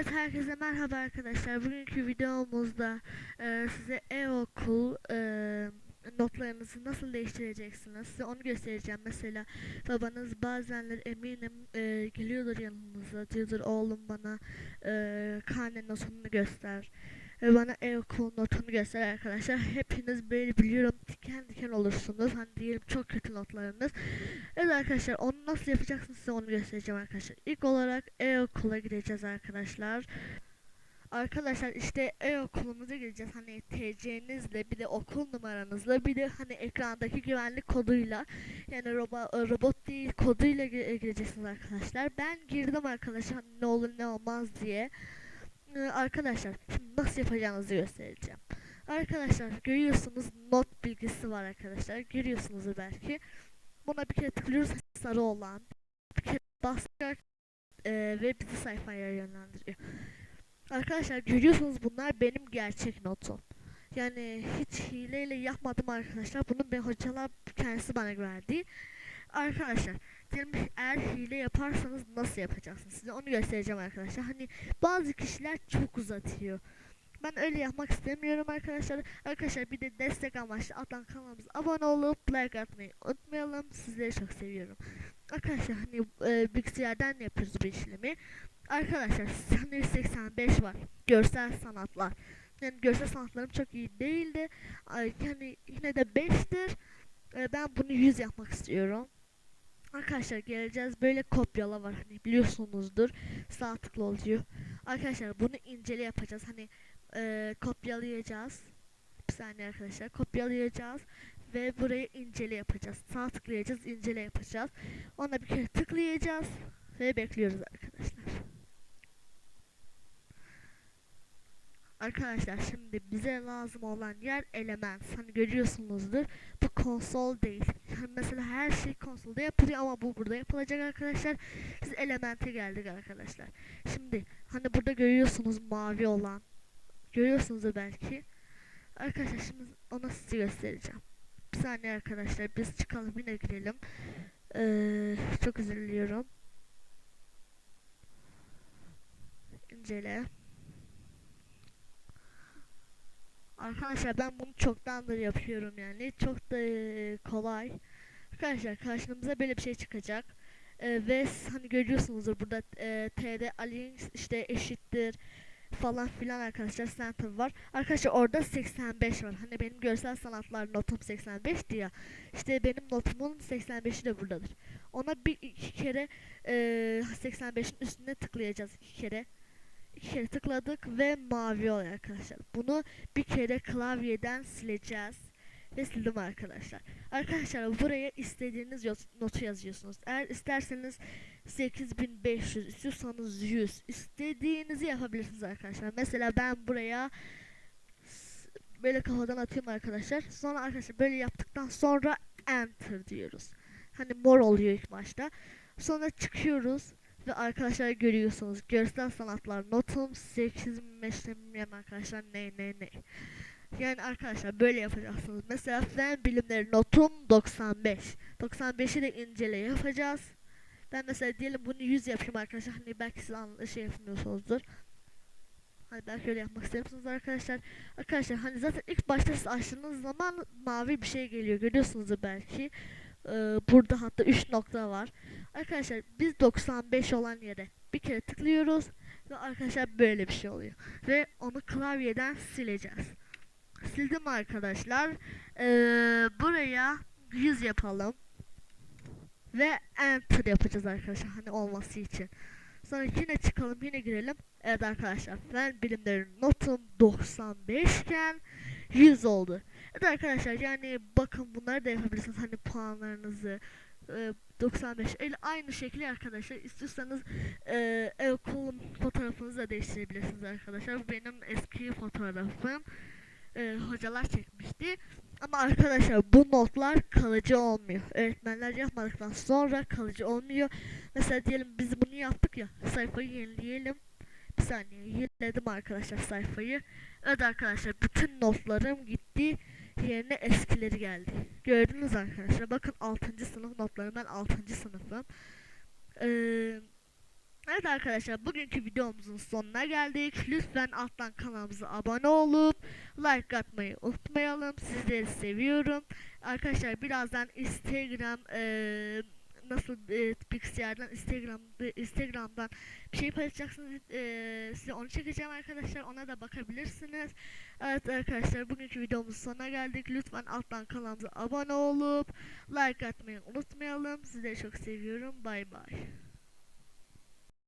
Evet herkese merhaba arkadaşlar. Bugünkü videomuzda e, size e-okul e, notlarınızı nasıl değiştireceksiniz size onu göstereceğim. Mesela babanız bazenler eminim e, geliyordur yanınıza diyordur oğlum bana e, karne notunu göster. Ve bana e-okul notunu göster arkadaşlar. Hepiniz böyle biliyorum diken diken olursunuz. Hani diyelim çok kötü notlarınız. Evet arkadaşlar onu nasıl yapacaksınız size onu göstereceğim arkadaşlar. İlk olarak e-okula gideceğiz arkadaşlar. Arkadaşlar işte e-okulumuza gireceğiz. Hani TC'nizle bir de okul numaranızla bir de hani ekrandaki güvenlik koduyla yani robo, robot değil koduyla gi- gireceksiniz arkadaşlar. Ben girdim arkadaşlar hani ne olur ne olmaz diye. Ee, arkadaşlar şimdi nasıl yapacağınızı göstereceğim. Arkadaşlar görüyorsunuz not bilgisi var arkadaşlar. Görüyorsunuz belki. Buna bir kere tıklıyoruz sarı olan. Bir kere basacak e, ve bizi sayfaya yönlendiriyor. Arkadaşlar görüyorsunuz bunlar benim gerçek notum. Yani hiç hileyle yapmadım arkadaşlar. Bunu ben hocalar kendisi bana verdi. Arkadaşlar ki eğer hile yaparsanız nasıl yapacaksınız? Size onu göstereceğim arkadaşlar. Hani bazı kişiler çok uzatıyor. Ben öyle yapmak istemiyorum arkadaşlar. Arkadaşlar bir de destek amaçlı Atlan kanalımıza abone olup like atmayı unutmayalım. Sizleri çok seviyorum. Arkadaşlar hani e, bilgisayardan yapıyoruz bu işlemi. Arkadaşlar sanırım 85 var. Görsel sanatlar. Yani görsel sanatlarım çok iyi değildi. Ay, Yani yine de 5'tir. E, ben bunu 100 yapmak istiyorum. Arkadaşlar geleceğiz böyle kopyala var hani biliyorsunuzdur sağ tıklı oluyor. Arkadaşlar bunu incele yapacağız hani e, kopyalayacağız. Bir saniye arkadaşlar kopyalayacağız ve burayı incele yapacağız. Sağ tıklayacağız incele yapacağız. Ona bir kere tıklayacağız ve bekliyoruz arkadaşlar. Arkadaşlar şimdi bize lazım olan yer element. Hani görüyorsunuzdur. Bu konsol değil. Mesela her şey konsolda yapılıyor ama bu burada yapılacak arkadaşlar. Biz elemente geldik arkadaşlar. Şimdi hani burada görüyorsunuz mavi olan. Görüyorsunuzdur belki. Arkadaşlar şimdi onu size göstereceğim. Bir saniye arkadaşlar biz çıkalım yine girelim. Ee, çok üzülüyorum. İncele. Arkadaşlar ben bunu çoktandır yapıyorum yani. Çok da kolay. Arkadaşlar karşımıza böyle bir şey çıkacak. E, ve hani görüyorsunuzdur burada e, TD Alinks işte eşittir falan filan arkadaşlar center var. Arkadaşlar orada 85 var. Hani benim görsel sanatlar notum 85'ti ya. İşte benim notumun 85'i de buradadır. Ona bir iki kere e, 85'in üstüne tıklayacağız iki kere. İki kere tıkladık ve mavi oluyor arkadaşlar. Bunu bir kere klavyeden sileceğiz. Ve sildim arkadaşlar. Arkadaşlar buraya istediğiniz notu yazıyorsunuz. Eğer isterseniz 8500, istiyorsanız 100, istediğinizi yapabilirsiniz arkadaşlar. Mesela ben buraya böyle kafadan atayım arkadaşlar. Sonra arkadaşlar böyle yaptıktan sonra enter diyoruz. Hani mor oluyor ilk başta. Sonra çıkıyoruz ve arkadaşlar görüyorsunuz görsel sanatlar notum 85 bilmiyorum arkadaşlar ne ne ne. Yani arkadaşlar böyle yapacaksınız. Mesela fen bilimleri notum 95. 95'i de incele yapacağız. Ben mesela diyelim bunu 100 yapayım arkadaşlar. Hani belki siz anla şey yapmıyorsunuzdur. Hani belki öyle yapmak istiyorsunuz arkadaşlar. Arkadaşlar hani zaten ilk başta siz açtığınız zaman mavi bir şey geliyor. Görüyorsunuzdur belki. Ee, burada hatta 3 nokta var. Arkadaşlar biz 95 olan yere bir kere tıklıyoruz ve arkadaşlar böyle bir şey oluyor. Ve onu klavyeden sileceğiz. Sildim arkadaşlar. Ee, buraya 100 yapalım. Ve enter yapacağız arkadaşlar hani olması için. Sonra yine çıkalım yine girelim. Evet arkadaşlar fen bilimlerin notum 95 iken 100 oldu. Evet arkadaşlar yani bakın bunları da yapabilirsiniz hani puanlarınızı e, 95 el aynı şekilde arkadaşlar istiyorsanız e, ev kolum fotoğrafınızı da değiştirebilirsiniz arkadaşlar. Bu benim eski fotoğrafım. E, hocalar çekmişti. Ama arkadaşlar bu notlar kalıcı olmuyor. Öğretmenler yapmadıktan sonra kalıcı olmuyor. Mesela diyelim biz bunu yaptık ya. Sayfayı yenileyelim. Bir saniye yeniledim arkadaşlar sayfayı. Evet arkadaşlar bütün notlarım gitti. Yerine eskileri geldi. Gördünüz arkadaşlar. Bakın 6. sınıf notlarım. Ben 6. sınıfım. Ee, Evet arkadaşlar bugünkü videomuzun sonuna geldik. Lütfen alttan kanalımıza abone olup like atmayı unutmayalım. Sizleri seviyorum. Arkadaşlar birazdan Instagram eee, nasıl e, Pixar'dan Instagram Instagram'dan bir şey paylaşacaksınız. Eee, size onu çekeceğim arkadaşlar. Ona da bakabilirsiniz. Evet arkadaşlar bugünkü videomuzun sonuna geldik. Lütfen alttan kanalımıza abone olup like atmayı unutmayalım. Sizleri çok seviyorum. Bay bay.